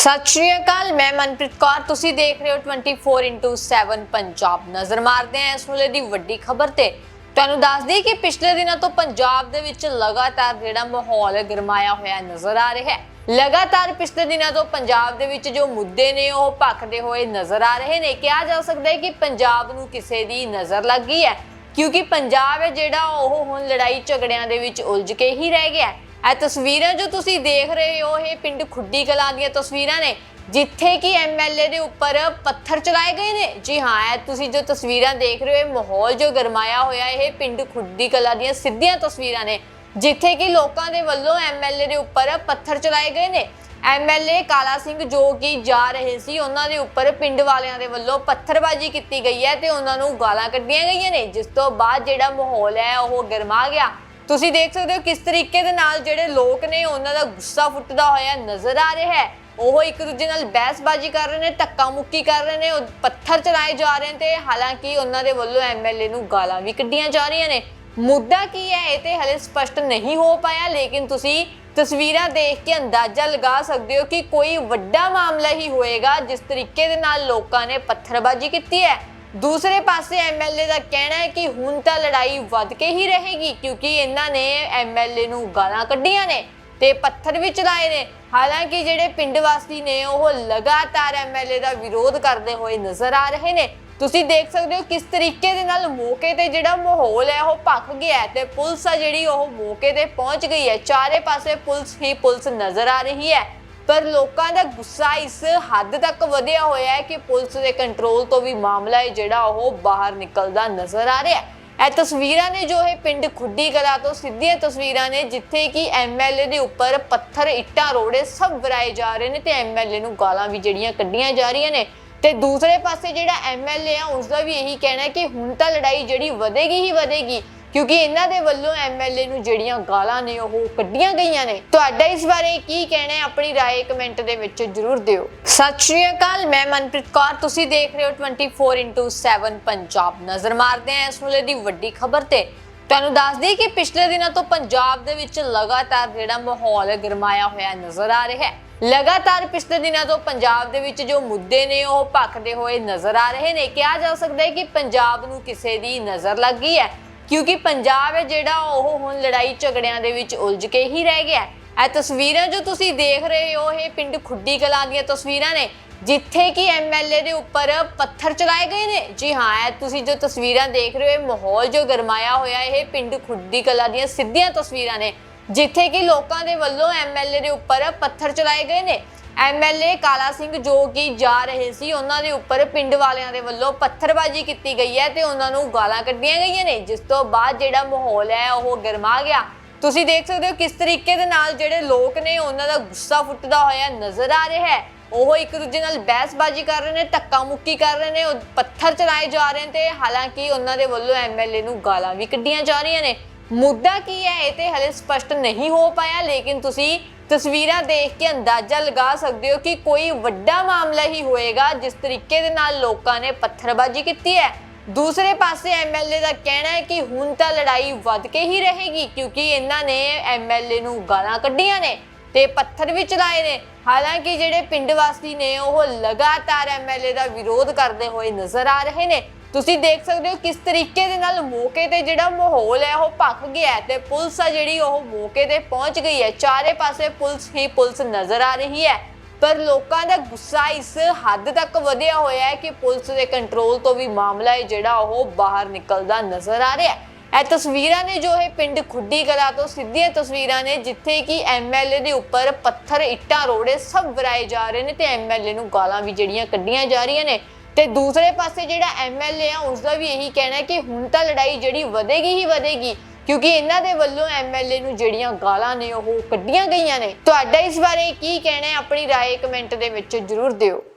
ਸਤਿ ਸ਼੍ਰੀ ਅਕਾਲ, ਮੈਂ ਮਨਪ੍ਰੀਤ ਕੌਰ। ਤੁਸੀਂ ਦੇਖ ਰਹੇ ਹੋ 24x7 ਪੰਜਾਬ। ਨਜ਼ਰ ਮਾਰਦੇ ਹਾਂ ਇਸ ਵੇਲੇ ਦੀ ਵੱਡੀ ਖਬਰ ਤੇ। ਤੁਹਾਨੂੰ ਦੱਸ ਦਈਏ ਕਿ ਪਿਛਲੇ ਦਿਨਾਂ ਤੋਂ ਪੰਜਾਬ ਦੇ ਵਿੱਚ ਲਗਾਤਾਰ ਜਿਹੜਾ ਮਾਹੌਲ ਗਰਮਾਇਆ ਹੋਇਆ ਨਜ਼ਰ ਆ ਰਿਹਾ ਹੈ। ਲਗਾਤਾਰ ਪਿਛਲੇ ਦਿਨਾਂ ਤੋਂ ਪੰਜਾਬ ਦੇ ਵਿੱਚ ਜੋ ਮੁੱਦੇ ਨੇ, ਉਹ ਭਖਦੇ ਹੋਏ ਨਜ਼ਰ ਆ ਰਹੇ ਨੇ। ਕਿਹਾ ਜਾ ਸਕਦਾ ਹੈ ਕਿ ਪੰਜਾਬ ਨੂੰ ਕਿਸੇ ਦੀ ਨਜ਼ਰ ਲੱਗ ਗਈ ਹੈ, ਕਿਉਂਕਿ ਪੰਜਾਬ ਹੈ ਜਿਹੜਾ ਉਹ ਹੁਣ ਲੜਾਈ ਝਗੜਿਆਂ ਦੇ ਵਿੱਚ ਉਲਝ ਕੇ ਹੀ ਰਹਿ ਗਿਆ ਹੈ। ਇਹ ਤਸਵੀਰਾਂ ਜੋ ਤੁਸੀਂ ਦੇਖ ਰਹੇ ਹੋ, ਇਹ ਪਿੰਡ ਖੁੱਡੀ ਕਲਾਂ ਦੀਆਂ ਤਸਵੀਰਾਂ ਨੇ, ਜਿੱਥੇ ਕਿ ਐਮਐਲਏ ਦੇ ਉੱਪਰ ਪੱਥਰ ਚਲਾਏ ਗਏ ਨੇ। ਜੀ ਹਾਂ, ਇਹ ਤੁਸੀਂ ਜੋ ਤਸਵੀਰਾਂ ਦੇਖ ਰਹੇ ਹੋ, ਇਹ ਮਾਹੌਲ ਜੋ ਗਰਮਾਇਆ ਹੋਇਆ, ਇਹ ਪਿੰਡ ਖੁੱਡੀ ਕਲਾਂ ਦੀਆਂ ਸਿੱਧੀਆਂ ਤਸਵੀਰਾਂ ਨੇ, ਜਿੱਥੇ ਕਿ ਲੋਕਾਂ ਦੇ ਵੱਲੋਂ ਐਮਐਲਏ ਦੇ ਉੱਪਰ ਪੱਥਰ ਚਲਾਏ ਗਏ ਨੇ। ਐਮਐਲਏ ਕਾਲਾ ਸਿੰਘ ਜੋ ਕਿ ਜਾ ਰਹੇ ਸੀ, ਉਹਨਾਂ ਦੇ ਉੱਪਰ ਪਿੰਡ ਵਾਲਿਆਂ ਦੇ ਵੱਲੋਂ ਪੱਥਰਬਾਜ਼ੀ ਕੀਤੀ ਗਈ ਹੈ ਤੇ ਉਹਨਾਂ ਨੂੰ ਗਾਲਾਂ ਕੱਢੀਆਂ ਗਈਆਂ ਨੇ। ਜਿਸ ਤੋਂ ਬਾਅਦ ਜਿਹੜਾ ਮਾਹੌਲ ਹੈ, ਉਹ ਗਰਮਾ ਗਿਆ। ਤੁਸੀਂ ਦੇਖ ਸਕਦੇ ਹੋ ਕਿਸ ਤਰੀਕੇ ਦੇ ਨਾਲ ਜਿਹੜੇ ਲੋਕ ਨੇ, ਉਹਨਾਂ ਦਾ ਗੁੱਸਾ ਫੁੱਟਦਾ ਹੋਇਆ ਨਜ਼ਰ ਆ ਰਿਹਾ ਹੈ। ਉਹ ਇੱਕ ਦੂਜੇ ਨਾਲ ਬਹਿਸਬਾਜ਼ੀ ਕਰ ਰਹੇ ਨੇ ਧੱਕਾ ਮੁੱਕੀ ਕਰ ਰਹੇ ਨੇ ਪੱਥਰ ਚਲਾਏ ਜਾ ਰਹੇ ਨੇ ਤੇ ਹਾਲਾਂਕਿ ਉਹਨਾਂ ਦੇ ਵੱਲੋਂ ਐਮਐਲਏ ਨੂੰ ਗਾਲਾਂ ਵੀ ਕੱਢੀਆਂ ਜਾ ਰਹੀਆਂ ਨੇ। ਮੁੱਦਾ ਕੀ ਹੈ, ਇਹ ਤੇ ਹਲੇ ਸਪਸ਼ਟ ਨਹੀਂ ਹੋ ਪਾਇਆ, ਲੇਕਿਨ ਤੁਸੀਂ ਤਸਵੀਰਾਂ ਦੇਖ ਕੇ ਅੰਦਾਜ਼ਾ ਲਗਾ ਸਕਦੇ ਹੋ ਕਿ ਕੋਈ ਵੱਡਾ ਮਾਮਲਾ ਹੀ ਹੋਏਗਾ, ਜਿਸ ਤਰੀਕੇ ਦੇ ਨਾਲ ਲੋਕਾਂ ਨੇ ਪੱਥਰਬਾਜ਼ੀ ਕੀਤੀ ਹੈ। ਦੂਸਰੇ ਪਾਸੇ ਐਮਐਲਏ ਦਾ ਕਹਿਣਾ ਹੈ ਕਿ ਹੁਣ ਤਾਂ ਲੜਾਈ ਵੱਧ ਕੇ ਹੀ ਰਹੇਗੀ, ਕਿਉਂਕਿ ਇਹਨਾਂ ਨੇ ਐਮਐਲਏ ਨੂੰ ਗਾਲਾਂ ਕੱਢੀਆਂ ਨੇ ਤੇ ਪੱਥਰ ਵੀ ਚਲਾਏ ਨੇ। ਹਾਲਾਂਕਿ ਜਿਹੜੇ ਪਿੰਡ ਵਾਸੀ ਨੇ, ਉਹ ਲਗਾਤਾਰ ਐਮਐਲਏ ਦਾ ਵਿਰੋਧ ਕਰਦੇ ਹੋਏ ਨਜ਼ਰ ਆ ਰਹੇ ਨੇ। ਤੁਸੀਂ ਦੇਖ ਸਕਦੇ ਹੋ ਕਿਸ ਤਰੀਕੇ ਦੇ ਨਾਲ ਮੌਕੇ ਤੇ ਜਿਹੜਾ ਮਾਹੌਲ ਹੈ, ਉਹ ਭਖ ਗਿਆ ਹੈ ਤੇ ਪੁਲਿਸ ਆ ਜਿਹੜੀ, ਉਹ ਮੌਕੇ ਤੇ ਪਹੁੰਚ ਗਈ ਹੈ। ਚਾਰੇ ਪਾਸੇ ਪੁਲਿਸ ਹੀ ਪੁਲਿਸ ਨਜ਼ਰ ਆ ਰਹੀ ਹੈ। ਪਰ ਲੋਕਾਂ ਦਾ ਗੁੱਸਾ ਇਸ ਹੱਦ ਤੱਕ ਵਧਿਆ ਹੋਇਆ ਹੈ ਕਿ ਪੁਲਿਸ ਦੇ ਕੰਟਰੋਲ ਤੋਂ ਵੀ ਮਾਮਲਾ ਹੈ ਜਿਹੜਾ ਉਹ ਬਾਹਰ ਨਿਕਲਦਾ ਨਜ਼ਰ ਆ ਰਿਹਾ ਹੈ। ਇਹ ਤਸਵੀਰਾਂ ਨੇ ਜੋ ਇਹ ਪਿੰਡ ਖੁੱਡੀ ਕਲਾ ਤੋਂ ਸਿੱਧੀਆਂ ਤਸਵੀਰਾਂ ਨੇ, ਜਿੱਥੇ ਕਿ ਐਮਐਲਏ ਦੇ ਉੱਪਰ ਪੱਥਰ, ਇੱਟਾਂ, ਰੋੜੇ ਸਭ ਵਰਾਏ ਜਾ ਰਹੇ ਨੇ ਤੇ ਐਮਐਲਏ ਨੂੰ ਗਾਲਾਂ ਵੀ ਜਿਹੜੀਆਂ ਕੱਢੀਆਂ ਜਾ ਰਹੀਆਂ ਨੇ। ਤੇ ਦੂਸਰੇ ਪਾਸੇ ਜਿਹੜਾ ਐਮਐਲਏ ਆ ਉਸ ਦਾ ਵੀ ਇਹੀ ਕਹਿਣਾ ਕਿ ਹੁਣ ਤਾਂ ਲੜਾਈ ਜਿਹੜੀ ਵਧੇਗੀ ਹੀ ਵਧੇਗੀ। ਕਿਉਂਕਿ ਇਹਨਾਂ ਦੇ ਵੱਲੋਂ ਐਮਐਲਏ ਨੂੰ ਜਿਹੜੀਆਂ ਗਾਲਾਂ ਨੇ ਉਹ ਕੱਢੀਆਂ ਗਈਆਂ ਨੇ ਤੁਹਾਡਾ ਇਸ ਬਾਰੇ ਕੀ ਕਹਿਣਾ ਹੈ ਆਪਣੀ رائے ਕਮੈਂਟ ਦੇ ਵਿੱਚ ਜਰੂਰ ਦਿਓ ਸਤਿ ਸ਼੍ਰੀ ਅਕਾਲ ਮੈਂ ਮਨਪ੍ਰੀਤ ਕੌਰ ਤੁਸੀਂ ਦੇਖ ਰਹੇ ਹੋ 24x7 ਪੰਜਾਬ ਨਜ਼ਰ ਮਾਰਦੇ ਹਾਂ ਇਸ ਵੇਲੇ ਦੀ ਵੱਡੀ ਖਬਰ ਤੇ ਤੁਹਾਨੂੰ ਦੱਸ ਦਈਏ ਕਿ ਪਿਛਲੇ ਦਿਨਾਂ ਤੋਂ ਪੰਜਾਬ ਦੇ ਵਿੱਚ ਲਗਾਤਾਰ ਜਿਹੜਾ ਮਾਹੌਲ ਹੈ ਗਰਮਾਇਆ ਹੋਇਆ ਨਜ਼ਰ ਆ ਰਿਹਾ ਹੈ ਲਗਾਤਾਰ ਪਿਛਲੇ ਦਿਨਾਂ ਤੋਂ ਪੰਜਾਬ ਦੇ ਵਿੱਚ ਜੋ ਮੁੱਦੇ ਨੇ ਉਹ ਭਖਦੇ ਹੋਏ ਨਜ਼ਰ ਆ ਰਹੇ ਨੇ ਕਿਹਾ ਜਾ ਸਕਦਾ ਹੈ ਕਿ ਪੰਜਾਬ ਨੂੰ ਕਿਸੇ ਦੀ ਨਜ਼ਰ ਲੱਗ ਗਈ ਹੈ ਕਿਉਂਕਿ ਪੰਜਾਬ ਹੈ ਜਿਹੜਾ ਉਹ ਹੁਣ ਲੜਾਈ ਝਗੜਿਆਂ ਦੇ ਵਿੱਚ ਉਲਝ ਕੇ ਹੀ ਰਹਿ ਗਿਆ ਇਹ ਤਸਵੀਰਾਂ ਜੋ ਤੁਸੀਂ ਦੇਖ ਰਹੇ ਹੋ, ਇਹ ਪਿੰਡ ਖੁੱਡੀ ਕਲਾਂ ਦੀਆਂ ਤਸਵੀਰਾਂ ਨੇ, ਜਿੱਥੇ ਕਿ ਐਮਐਲਏ ਦੇ ਉੱਪਰ ਪੱਥਰ ਚਲਾਏ ਗਏ ਨੇ। ਜੀ ਹਾਂ, ਇਹ ਤੁਸੀਂ ਜੋ ਤਸਵੀਰਾਂ ਦੇਖ ਰਹੇ ਹੋ, ਇਹ ਮਾਹੌਲ ਜੋ ਗਰਮਾਇਆ ਹੋਇਆ, ਇਹ ਪਿੰਡ ਖੁੱਡੀ ਕਲਾਂ ਦੀਆਂ ਸਿੱਧੀਆਂ ਤਸਵੀਰਾਂ ਨੇ, ਜਿੱਥੇ ਕਿ ਲੋਕਾਂ ਦੇ ਵੱਲੋਂ ਐਮਐਲਏ ਦੇ ਉੱਪਰ ਪੱਥਰ ਚਲਾਏ ਗਏ ਨੇ। ਐਮਐਲਏ ਕਾਲਾ ਸਿੰਘ ਜੋ ਕਿ ਜਾ ਰਹੇ ਸੀ, ਉਹਨਾਂ ਦੇ ਉੱਪਰ ਪਿੰਡ ਵਾਲਿਆਂ ਦੇ ਵੱਲੋਂ ਪੱਥਰਬਾਜ਼ੀ ਕੀਤੀ ਗਈ ਹੈ ਤੇ ਉਹਨਾਂ ਨੂੰ ਗਾਲਾਂ ਕੱਢੀਆਂ ਗਈਆਂ ਨੇ, ਜਿਸ ਤੋਂ ਬਾਅਦ ਜਿਹੜਾ ਮਾਹੌਲ ਹੈ ਉਹ ਗਰਮਾ ਗਿਆ। ਤੁਸੀਂ ਦੇਖ ਸਕਦੇ ਹੋ ਕਿਸ ਤਰੀਕੇ ਦੇ ਨਾਲ ਜਿਹੜੇ ਲੋਕ ਨੇ, ਉਹਨਾਂ ਦਾ ਗੁੱਸਾ ਫੁੱਟਦਾ ਹੋਇਆ ਨਜ਼ਰ ਆ ਰਿਹਾ ਹੈ। ਉਹ ਇੱਕ ਦੂਜੇ ਨਾਲ ਬਹਿਸਬਾਜ਼ੀ ਕਰ ਰਹੇ ਨੇ ਧੱਕਾ ਮੁੱਕੀ ਕਰ ਰਹੇ ਨੇ, ਉਹ ਪੱਥਰ ਚਲਾਏ ਜਾ ਰਹੇ ਨੇ ਤੇ ਹਾਲਾਂਕਿ ਉਹਨਾਂ ਦੇ ਵੱਲੋਂ ਐਮਐਲਏ ਨੂੰ ਗਾਲਾਂ ਵੀ ਕੱਢੀਆਂ ਜਾ ਰਹੀਆਂ ਨੇ। ਮੁੱਦਾ ਕੀ ਹੈ? ਇਹ ਤੇ ਹਲੇ ਸਪਸ਼ਟ ਨਹੀਂ ਹੋ ਪਾਇਆ, ਲੇਕਿਨ ਤੁਸੀਂ ਤਸਵੀਰਾਂ ਦੇਖ ਕੇ ਅੰਦਾਜ਼ਾ ਲਗਾ ਸਕਦੇ ਹੋ ਕਿ ਕੋਈ ਵੱਡਾ ਮਾਮਲਾ ਹੀ ਹੋਏਗਾ, ਜਿਸ ਤਰੀਕੇ ਦੇ ਨਾਲ ਲੋਕਾਂ ਨੇ ਪੱਥਰਬਾਜ਼ੀ ਕੀਤੀ ਹੈ। ਦੂਸਰੇ ਪਾਸੇ ਐਮਐਲਏ ਦਾ ਕਹਿਣਾ ਹੈ ਕਿ ਹੁਣ ਤਾਂ ਲੜਾਈ ਵੱਧ ਕੇ ਹੀ ਰਹੇਗੀ, ਕਿਉਂਕਿ ਇਹਨਾਂ ਨੇ ਐਮਐਲਏ ਨੂੰ ਗਾਲਾਂ ਕੱਢੀਆਂ ਨੇ ਤੇ ਪੱਥਰ ਵੀ ਚਲਾਏ ਨੇ। ਹਾਲਾਂਕਿ ਜਿਹੜੇ ਪਿੰਡ ਵਾਸੀ ਨੇ, ਉਹ ਲਗਾਤਾਰ ਐਮਐਲਏ ਦਾ ਵਿਰੋਧ ਕਰਦੇ ਹੋਏ ਨਜ਼ਰ ਆ ਰਹੇ ਨੇ। ਤੁਸੀਂ ਦੇਖ ਸਕਦੇ ਹੋ ਕਿਸ ਤਰੀਕੇ ਦੇ ਨਾਲ ਮੌਕੇ ਤੇ ਜਿਹੜਾ ਮਾਹੌਲ ਹੈ, ਉਹ ਭਖ ਗਿਆ ਤੇ ਪੁਲਿਸ ਆ ਜਿਹੜੀ, ਉਹ ਮੌਕੇ ਤੇ ਪਹੁੰਚ ਗਈ ਹੈ। ਚਾਰੇ ਪਾਸੇ ਪੁਲਿਸ ਹੀ ਪੁਲਿਸ ਨਜ਼ਰ ਆ ਰਹੀ ਹੈ। ਪਰ ਲੋਕਾਂ ਦਾ ਗੁੱਸਾ ਇਸ ਹੱਦ ਤੱਕ ਵਧਿਆ ਹੋਇਆ ਹੈ ਕਿ ਪੁਲਿਸ ਦੇ ਕੰਟਰੋਲ ਤੋਂ ਵੀ ਮਾਮਲਾ ਹੈ ਜਿਹੜਾ, ਉਹ ਬਾਹਰ ਨਿਕਲਦਾ ਨਜ਼ਰ ਆ ਰਿਹਾ ਹੈ। ਇਹ ਤਸਵੀਰਾਂ ਨੇ ਜੋ ਇਹ ਪਿੰਡ ਖੁੱਡੀ ਕਲਾ ਤੋਂ ਸਿੱਧੀਆਂ ਤਸਵੀਰਾਂ ਨੇ, ਜਿੱਥੇ ਕਿ ਐਮਐਲਏ ਦੇ ਉੱਪਰ ਪੱਥਰ, ਇੱਟਾਂ, ਰੋੜੇ ਸਭ ਵਰਾਏ ਜਾ ਰਹੇ ਨੇ ਤੇ ਐਮਐਲਏ ਨੂੰ ਗਾਲਾਂ ਵੀ ਜਿਹੜੀਆਂ ਕੱਢੀਆਂ ਜਾ ਰਹੀਆਂ ਨੇ। ਤੇ ਦੂਸਰੇ ਪਾਸੇ ਜਿਹੜਾ ਐਮਐਲਏ ਆ ਉਸ ਦਾ ਵੀ ਇਹੀ ਕਹਿਣਾ ਹੈ ਕਿ ਹੁਣ ਤਾਂ ਲੜਾਈ ਜਿਹੜੀ ਵਧੇਗੀ ਹੀ ਵਧੇਗੀ ਕਿਉਂਕਿ ਇਹਨਾਂ ਦੇ ਵੱਲੋਂ ਐਮਐਲਏ ਨੂੰ ਜਿਹੜੀਆਂ ਗਾਲਾਂ ਨੇ ਉਹ ਕੱਢੀਆਂ ਗਈਆਂ ਨੇ ਤੁਹਾਡਾ ਇਸ ਬਾਰੇ ਕੀ ਕਹਿਣਾ ਹੈ ਆਪਣੀ رائے ਕਮੈਂਟ ਦੇ ਵਿੱਚ ਜਰੂਰ ਦਿਓ